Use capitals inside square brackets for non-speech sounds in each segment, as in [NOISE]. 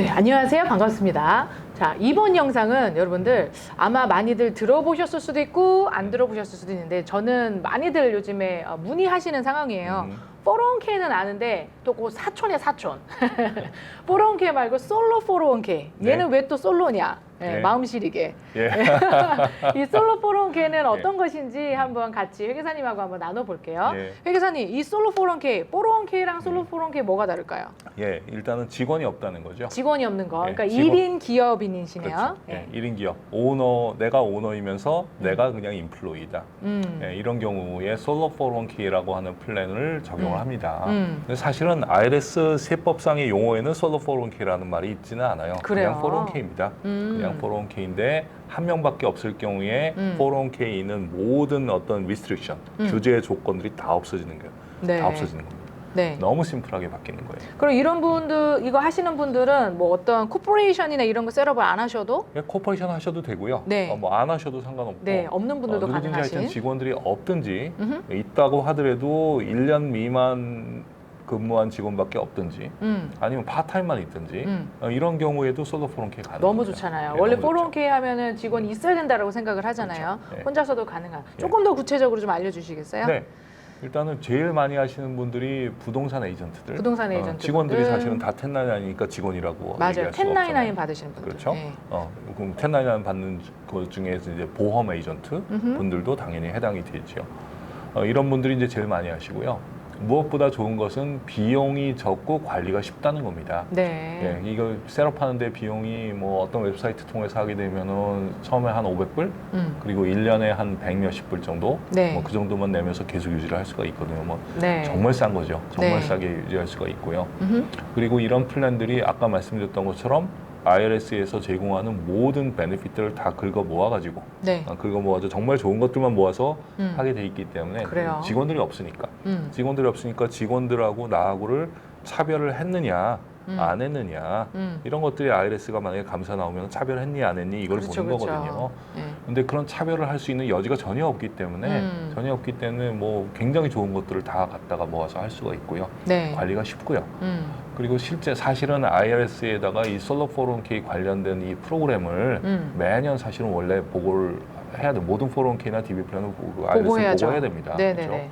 네, 안녕하세요. 반갑습니다. 자, 이번 영상은 여러분들 아마 많이들 들어보셨을 수도 있고 안 들어보셨을 수도 있는데 저는 많이들 요즘에 어, 문의하시는 상황이에요. 음. 401k는 아는데 또 그 사촌의 사촌. [LAUGHS] 401k 말고 솔로 401k. 얘는 왜또 솔로냐? 네, 네. 마음 시리게. 예. [LAUGHS] 이 솔로 401k는 어떤 것인지 한번 같이 회계사님하고 한번 나눠볼게요. 예. 회계사님, 이 솔로 401k, 401k랑 솔로 401k 뭐가 다를까요? 예, 일단은 직원이 없다는 거죠. 직원이 없는 거. 네, 그러니까 직원. 일 1인 기업인이시네요. 그렇죠. 예, 1인 기업. 오너, 내가 오너이면서 내가 그냥 인플로이다. 음. 예, 이런 경우에 솔로 401k라고 하는 플랜을 적용 을 음. 합니다. 음. 근데 사실은 IRS 세법상의 용어에는 솔로 401k라는 말이 있지는 않아요. 그래요? 냥 401k입니다. 음. 그냥 401k인데 한 명밖에 없을 경우에 음. 401k는 모든 어떤 리스트릭션, 음. 규제 조건들이 다 없어지는 거예요. 네. 다 없어지는 겁니다. 네. 너무 심플하게 바뀌는 거예요. 그럼 이런 분들 이거 하시는 분들은 뭐 어떤 코퍼레이션이나 이런 거 셋업을 안 하셔도 예, 코퍼레이션 하셔도 되고요. 네. 뭐 안 하셔도 상관없고. 네 없는 분들도 어, 누구든지 가능하신. 하여튼 직원들이 없든지 음흠. 있다고 하더라도 1년 미만 근무한 직원밖에 없든지 음. 아니면 파타임만 있든지 음. 어, 이런 경우에도 솔로 401k 가능. 너무 좋잖아요. 네, 원래 너무 좋죠. 401k 하면은 직원이 있어야 된다라고 생각을 하잖아요. 그렇죠. 네. 혼자서도 가능한. 조금 더 구체적으로 좀 알려주시겠어요? 네. 일단은 제일 많이 하시는 분들이 부동산 에이전트들. 부동산 어, 에이전트. 직원들이 사실은 다 텐나인 아니니까 직원이라고 맞아요. 얘기할 수가 1099 없잖아요. 받으시는 분들. 그렇죠. 네. 어, 그럼 텐나인 받는 것 중에서 이제 보험 에이전트 음흠. 분들도 당연히 해당이 되죠. 어, 이런 분들이 이제 제일 많이 하시고요. 무엇보다 좋은 것은 비용이 적고 관리가 쉽다는 겁니다. 네. 예, 이거 셋업 하는데 비용이 뭐 어떤 웹사이트 통해서 하게 되면은 처음에 한 500불 음. 그리고 1년에 한 100 몇십 불 정도 네. 뭐 그 정도만 내면서 계속 유지를 할 수가 있거든요. 뭐 네. 정말 싼 거죠. 정말 네. 싸게 유지할 수가 있고요. 음흠. 그리고 이런 플랜들이 아까 말씀드렸던 것처럼 IRS에서 제공하는 모든 베네핏들을 다 긁어 모아가지고 네. 아, 긁어 모아서 정말 좋은 것들만 모아서 음. 하게 돼 있기 때문에 그래요. 직원들이 없으니까 음. 직원들이 없으니까 직원들하고 나하고를 차별을 했느냐 음. 안 했느냐 음. 이런 것들이 IRS가 만약에 감사 나오면 차별했니 안 했니 이걸 그렇죠, 보는 그렇죠. 거거든요. 네. 근데 그런 차별을 할 수 있는 여지가 전혀 없기 때문에 음. 전혀 없기 때문에 뭐 굉장히 좋은 것들을 다 갖다가 모아서 할 수가 있고요. 네. 관리가 쉽고요. 음. 그리고 실제 사실은 IRS에다가 이 솔로 401k 관련된 이 프로그램을 음. 매년 사실은 원래 보고를 해야 돼. 모든 401k나 DB 플랜을 보고 IRS 보고해야죠. 보고해야 됩니다. 네네네. 그렇죠?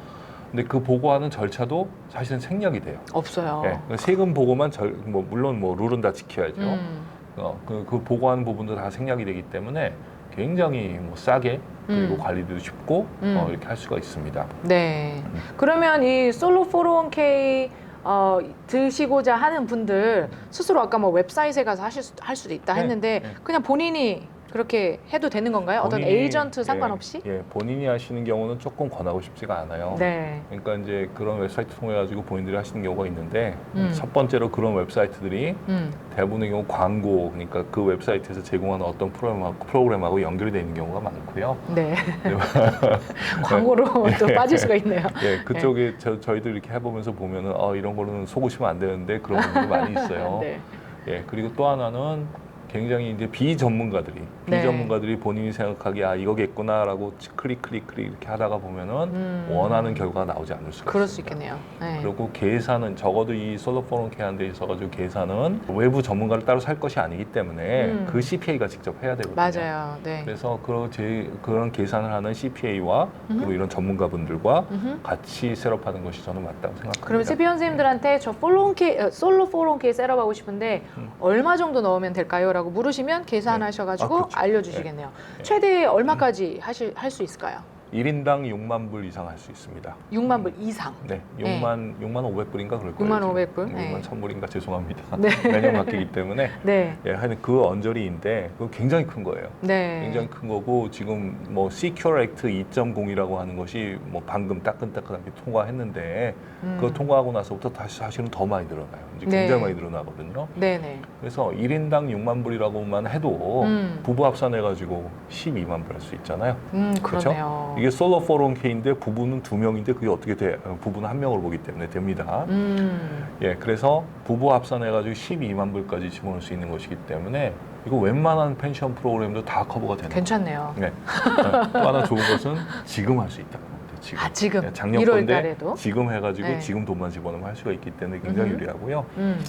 근데 그 보고하는 절차도 사실은 생략이 돼요. 없어요. 예, 그러니까 세금 보고만 절, 뭐 물론 뭐 룰은 다 지켜야죠. 음. 어, 그, 그 보고하는 부분도 다 생략이 되기 때문에 굉장히 뭐 싸게 그리고 음. 관리도 쉽고 음. 어, 이렇게 할 수가 있습니다. 네. 음. 그러면 이 솔로 401k 어, 드시고자 하는 분들 스스로 아까 뭐 웹사이트에 가서 하실 수, 할 수도 있다 네, 했는데 네. 그냥 본인이 그렇게 해도 되는 건가요? 어떤 본인이- 에이전트 예, 상관없이? 예, 본인이 하시는 경우는 조금 권하고 싶지가 않아요. 네. 그러니까 이제 그런 웹사이트 통해 가지고 본인들이 하시는 경우가 있는데 음. 첫 번째로 그런 웹사이트들이 음. 대부분의 경우 광고 그러니까 그 웹사이트에서 제공하는 어떤 프로그램하고, 프로그램하고 연결이 되는 경우가 많고요. 네. [LAUGHS] 광고로 [LAUGHS] 또 예. 빠질 수가 있네요. 예, 그쪽에 저, 저희도 이렇게 해보면서 보면은 어, 이런 거는 속으시면 안 되는데 그런 분들이 많이 있어요. [LAUGHS] 네. 예, 그리고 또 하나는 굉장히 이제 비전문가들이 네. 비전문가들이 본인이 생각하기에 아 이거겠구나라고 클릭 클릭 클릭 이렇게 하다가 보면은 음. 원하는 결과가 나오지 않을 수가 그럴 수 있습니다. 있겠네요. 네. 그리고 계산은 적어도 이 솔로 포럼케 한데 있어가지고 계산은 외부 전문가를 따로 살 것이 아니기 때문에 음. 그 CPA가 직접 해야 되거든요. 맞아요. 네. 그래서 그 제, 그런 계산을 하는 CPA와 그리고 음흠. 이런 전문가분들과 음흠. 같이 셋업하는 것이 저는 맞다고 생각합니다. 그럼 CP 선생님들한테 저 401k, 어, 솔로 401k 셋업하고 싶은데 음. 얼마 정도 넣으면 될까요? 라고 물으시면 계산하셔가지고 아, 그렇죠. 알려주시겠네요. 네. 최대 얼마까지 하실 할 수 있을까요? 1인당 6만 불 이상 할 수 있습니다. 6만 불 이상. 네, 네. 6만 6만 500불인가 그럴 거예요. 6만 지금. 500 불? 음, 네. 6만 1000불인가 죄송합니다. 네. [LAUGHS] 매년 바뀌기 때문에 네. 예, 하여튼 그 언저리인데 그거 굉장히 큰 거예요. 네. 굉장히 큰 거고 지금 뭐 Secure Act 2.0이라고 하는 것이 뭐 방금 따끈따끈하게 통과했는데 음. 그거 통과하고 나서부터 다시 사실은 더 많이 늘어나요. 이제 네. 굉장히 많이 늘어나거든요. 네 네. 그래서 1인당 6만 불이라고만 해도 음. 부부 합산해 가지고 12만 불 할 수 있잖아요. 음, 그렇죠? 그러네요. 이게 솔로 401k인데 부부는 두 명인데 그게 어떻게 돼? 어, 부부는 한 명으로 보기 때문에 됩니다. 음. 예, 그래서 부부 합산해가지고 12만 불까지 집어넣을 수 있는 것이기 때문에 이거 웬만한 펜션 프로그램도 다 커버가 되는 거예요. 괜찮네요. 네. 어, 또 하나 좋은 것은 지금 할수 겁니다. 지금. 아, 지금 예, 작년 1월 건데 달에도? 지금 해가지고 네. 지금 돈만 집어넣으면 할 수가 있기 때문에 굉장히 음흠. 유리하고요. 음.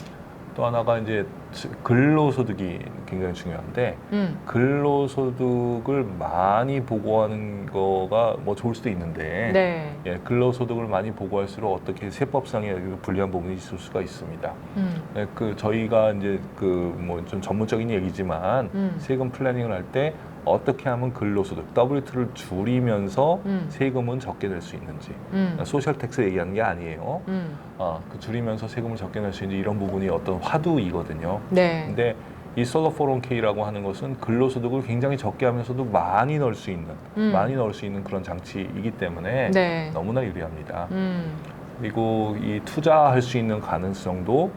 또 하나가 이제 근로소득이 굉장히 중요한데 음. 근로소득을 많이 보고하는 거가 뭐 좋을 수도 있는데 네. 예, 근로소득을 많이 보고할수록 어떻게 세법상의 불리한 부분이 있을 수가 있습니다. 음. 예, 그 저희가 이제 그 뭐 좀 전문적인 얘기지만 음. 세금 플래닝을 할 때 어떻게 하면 근로소득 W2를 줄이면서 음. 세금은 적게 낼 수 있는지 음. 소셜 텍스 얘기하는 게 아니에요. 음. 아, 그 줄이면서 세금을 적게 낼 수 있는지 이런 부분이 어떤 화두이거든요. 네. 근데 이 솔로 401k라고 하는 것은 근로소득을 굉장히 적게 하면서도 많이 넣을 수 있는 음. 많이 넣을 수 있는 그런 장치이기 때문에 네. 너무나 유리합니다. 음. 그리고 이 투자할 수 있는 가능성도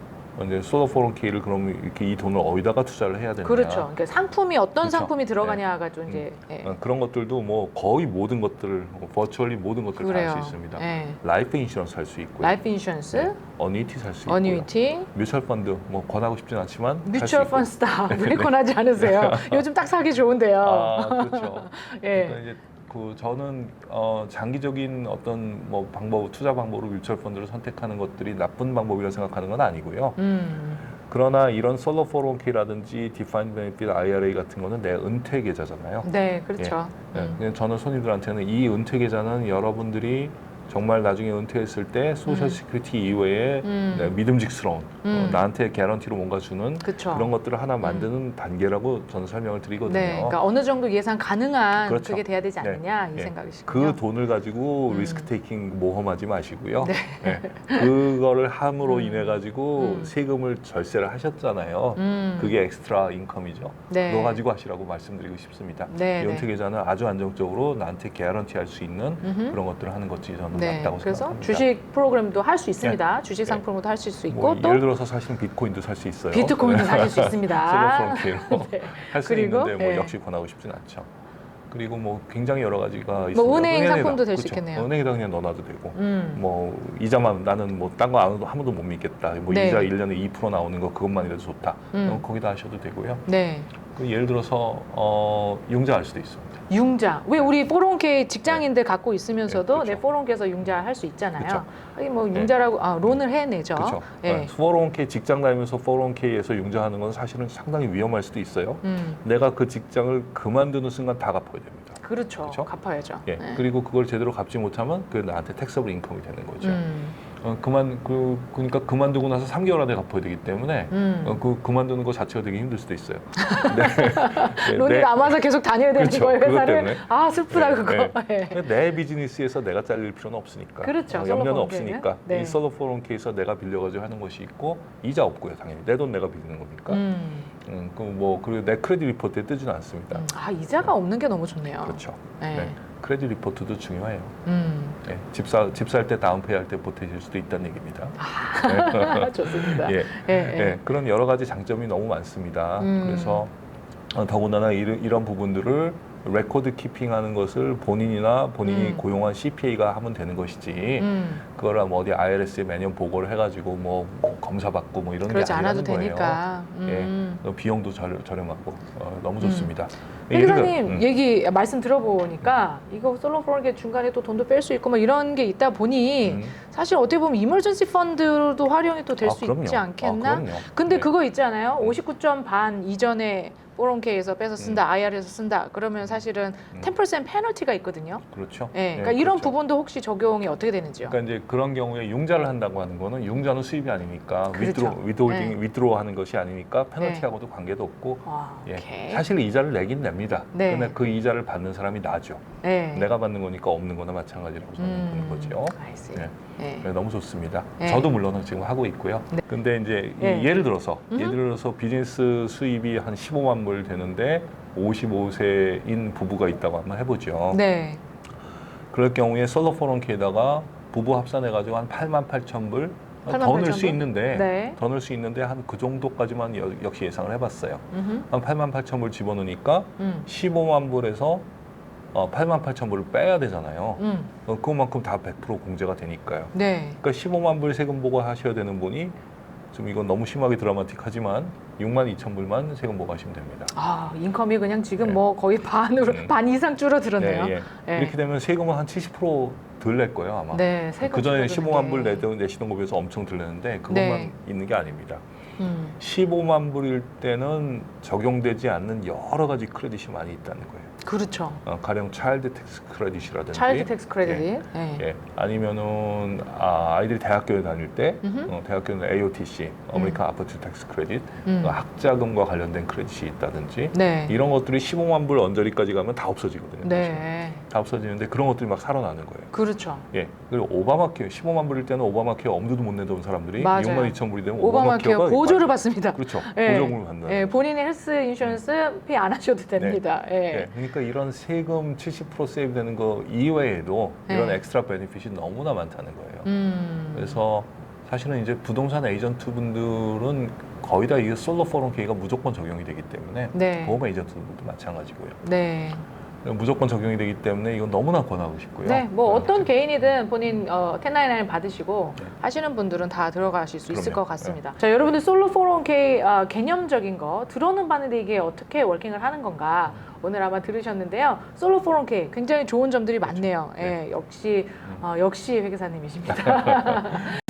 이제 솔로 401k를 그럼 이렇게 이 돈을 어디다가 투자를 해야 되느냐 그렇죠. 그러니까 상품이 어떤 그렇죠. 상품이 들어가냐가 좀 이제 예. 어, 그런 것들도 뭐 거의 모든 것들을 버추얼리 모든 것들을 다 할수 있습니다. 예. 라이프 인슈런스 할 수 있고요. 라이프 인슈런스, 네. 어니티 살 수 있고요. 어니티, 뮤추얼 펀드 뭐 권하고 싶진 않지만 살수 뮤추얼 있고. 펀스타 왜 권하지 않으세요? [LAUGHS] 요즘 딱 사기 좋은데요. 아 그렇죠. [LAUGHS] 예. 그러니까 이제 그 저는 어 장기적인 어떤 뭐 방법 투자 방법으로 뮤추얼 펀드를 선택하는 것들이 나쁜 방법이라 생각하는 건 아니고요. 음. 그러나 이런 솔로 401k라든지 디파인드 베네핏 IRA 같은 거는 내 은퇴 계좌잖아요. 네, 그렇죠. 예, 음. 그냥 저는 손님들한테는 이 은퇴 계좌는 여러분들이 정말 나중에 은퇴했을 때 소셜 음. 시큐리티 이외에 음. 네, 믿음직스러운 음. 어, 나한테 개런티로 뭔가 주는 그렇죠. 그런 것들을 하나 만드는 단계라고 저는 설명을 드리거든요. 네, 그러니까 어느 정도 예상 가능한 그렇죠. 그게 돼야 되지 네. 않느냐 이 예. 생각이시군요. 그 돈을 가지고 음. 리스크 테이킹 모험하지 마시고요. 네. 그거를 함으로 음. 인해 가지고 음. 세금을 절세를 하셨잖아요. 음. 그게 엑스트라 인컴이죠. 네. 그거 가지고 하시라고 말씀드리고 싶습니다. 네, 이 네. 은퇴 계좌는 아주 안정적으로 나한테 개런티 할 수 있는 음흠. 그런 것들을 하는 것이 저는 네. 맞다고 그래서 생각합니다. 주식 프로그램도 할 수 있습니다. 주식 네. 상품도 할 수 있고 뭐 또 예를 들어서 사실은 비트코인도 살 수 있어요. 비트코인도 사실 수 [LAUGHS] 있습니다. [LAUGHS] 네. 할수 그리고, 있는데 뭐 네. 역시 권하고 싶진 않죠. 그리고 뭐 굉장히 여러 가지가 있습니다. 뭐 은행 상품도 될수 그렇죠. 있겠네요. 은행에다 그냥 넣어놔도 되고. 음. 뭐 이자만 나는 뭐 딴 거 아무도 한 번도 못 믿겠다. 뭐 네. 이자 1년에 2% 나오는 거 그것만이라도 좋다. 음. 그럼 거기다 하셔도 되고요. 네. 그 예를 들어서 어 융자할 수도 있습니다. 융자. 왜 우리 401k 직장인들 갖고 있으면서도 네, 내 그렇죠. 401k에서 융자 할 수 있잖아요. 그렇죠. 뭐 네. 융자라고 아, 론을 해내죠. 그렇죠. 예. 401k 직장 다니면서 401k에서 융자하는 건 사실은 상당히 위험할 수도 있어요. 음. 내가 그 직장을 그만두는 순간 다 갚아야 됩니다. 그렇죠. 그렇죠? 갚아야죠. 예. 네. 그리고 그걸 제대로 갚지 못하면 그 나한테 텍서블 인컴이 되는 거죠. 음. 어, 그만 그 그러니까 그만두고 나서 3개월 안에 갚아야 되기 때문에 음. 어, 그 그만두는 거 자체가 되게 힘들 수도 있어요. [LAUGHS] 네. 네, 론이 내- 남아서 계속 다녀야 되는 그렇죠. 거예요, 그것 회사를. 아, 슬프다, 네, 그거. 예. 내 비즈니스에서 내가 잘릴 필요는 없으니까. 그렇죠. 어, 염려는 솔로 없으니까. 네. 이 솔로 포론케에서 내가 빌려가지고 하는 것이 있고 이자 없고요, 당연히 내 돈 내가 빌리는 거니까. 음. 음. 그뭐 그리고 내 크레딧 리포트에 뜨지는 않습니다. 음. 아, 이자가 없는 게 너무 좋네요. 그렇죠. 네. 네. 크레딧 리포트도 중요해요. 음. 네. 집사 집살 때 다운페이 할 때 보태질 수도 있다는 얘기입니다. [LAUGHS] 좋습니다. 예. 예, 예. 예, 그런 여러 가지 장점이 너무 많습니다. 음. 그래서 어, 더군다나 이런, 이런 부분들을 레코드 키핑하는 것을 본인이나 본인이 음. 고용한 CPA가 하면 되는 것이지 음. 그거를 뭐 어디 IRS에 매년 보고를 해가지고 뭐, 뭐 검사 받고 뭐 이런 그러지 게 않아도 아니라는 거예요. 되니까. 예. 음. 어, 비용도 저렴, 저렴하고 어, 너무 음. 좋습니다. 회 예를 들어- 기사님 음. 얘기 말씀 들어보니까 이거 솔로 프로게 중간에 또 돈도 뺄 수 있고 뭐 이런 게 있다 보니 음. 사실 어떻게 보면 이머전시 펀드도 활용이 또될 아, 수. 있지 않겠나? 아. 근데 네. 그거 있잖아요. 59점 반 이전에 401k에서 빼서 쓴다, IR에서 쓴다. 그러면 사실은 음. 10% 페널티가 있거든요. 그렇죠. 예, 그러니까 네, 이런 그렇죠. 부분도 혹시 적용이 어떻게 되는지요? 그러니까 이제 그런 경우에 융자를 한다고 하는 거는 융자는 수입이 아니니까 그렇죠. 위드로 위드홀딩 네. 위드로 하는 것이 아니니까 페널티하고도 관계도 없고 와, 예. 오케이. 사실 이자를 내긴 냅니다. 네. 근데 그 이자를 받는 사람이 나죠. 네. 내가 받는 거니까 없는 거나 마찬가지라고 저는 보는 거죠. I see. 네. 네. 네, 너무 좋습니다. 네. 저도 물론 지금 하고 있고요. 네. 근데 이제 이 네. 예를 들어서. 예를 들어서 비즈니스 수입이 한 15만 불 되는데 55세인 부부가 있다고 한번 해보죠. 네. 그럴 경우에 솔로 401k에다가 부부 합산해가지고 한 8만 8천 불. 8만 더 넣을 8천 수 불? 있는데 네. 더 넣을 수 있는데 한 그 정도까지만 여- 역시 예상을 해봤어요. 음흠. 한 8만 8천 불 집어넣으니까 음. 15만 불에서 어, 8만 8천 불을 빼야 되잖아요. 음. 어, 그만큼 다 100% 공제가 되니까요. 네. 그러니까 15만 불 세금 보고 하셔야 되는 분이 좀 이건 너무 심하게 드라마틱하지만 6만 2천 불만 세금 보고하시면 됩니다. 아, 인컴이 그냥 지금 네. 뭐 거의 반으로 음. 반 이상 줄어들었네요. 예. 네. 이렇게 되면 세금은 한 70%덜 낼 거예요 아마. 네, 세금 그 전에 줄어드는 15만 게. 불 내던 내시던 거 비해서 엄청 들 내는데 그것만 네. 있는 게 아닙니다. 음. 15만 불일 때는 적용되지 않는 여러 가지 크레딧이 많이 있다는 거예요. 그렇죠. 어, 가령 차일드 텍스 크레딧이라든지 차일드 텍스 크레딧. 예. 예, 아니면은 아, 아이들이 대학교에 다닐 때 음흠. 어, 대학교는 AOTC, 어메리칸 아퍼튜 텍스 크레딧, 음. 어, 학자금과 관련된 크레딧이 있다든지 네. 이런 것들이 15만 불 언저리까지 가면 다 없어지거든요. 사실. 네. 다 없어지는데 그런 것들이 막 살아나는 거예요. 그렇죠. 예. 그리고 오바마 케어 15만 불일 때는 오바마 케어 엄두도 못 내던 사람들이 맞아요. 6만 2천 불이 되면 오바마 케어 보조를 받습니다. 그렇죠. [LAUGHS] 예. 보조금을 받는. 예, 본인의 헬스 인슈런스 피 안 하셔도 됩니다. 예. 예, 그러니까 이런 세금 70% 세이브 되는 거 이외에도 이런 네. 엑스트라 베네핏이 너무나 많다는 거예요. 음. 그래서 사실은 이제 부동산 에이전트 분들은 거의 다 이 솔로 401k가 무조건 적용이 되기 때문에 네. 보험 에이전트들도 마찬가지고요. 네. 무조건 적용이 되기 때문에 이건 너무나 권하고 싶고요. 네, 뭐 어, 어떤 개인이든 본인 어, 1099 받으시고 네. 하시는 분들은 다 들어가실 수 있을 그럼요. 것 같습니다. 자, 여러분들 솔로 401k 어, 개념적인 거 들어는 봤는데 이게 어떻게 워킹을 하는 건가 오늘 아마 들으셨는데요. 솔로 401k 굉장히 좋은 점들이 많네요. 예, 역시 어, 역시 회계사님이십니다. [LAUGHS] [LAUGHS]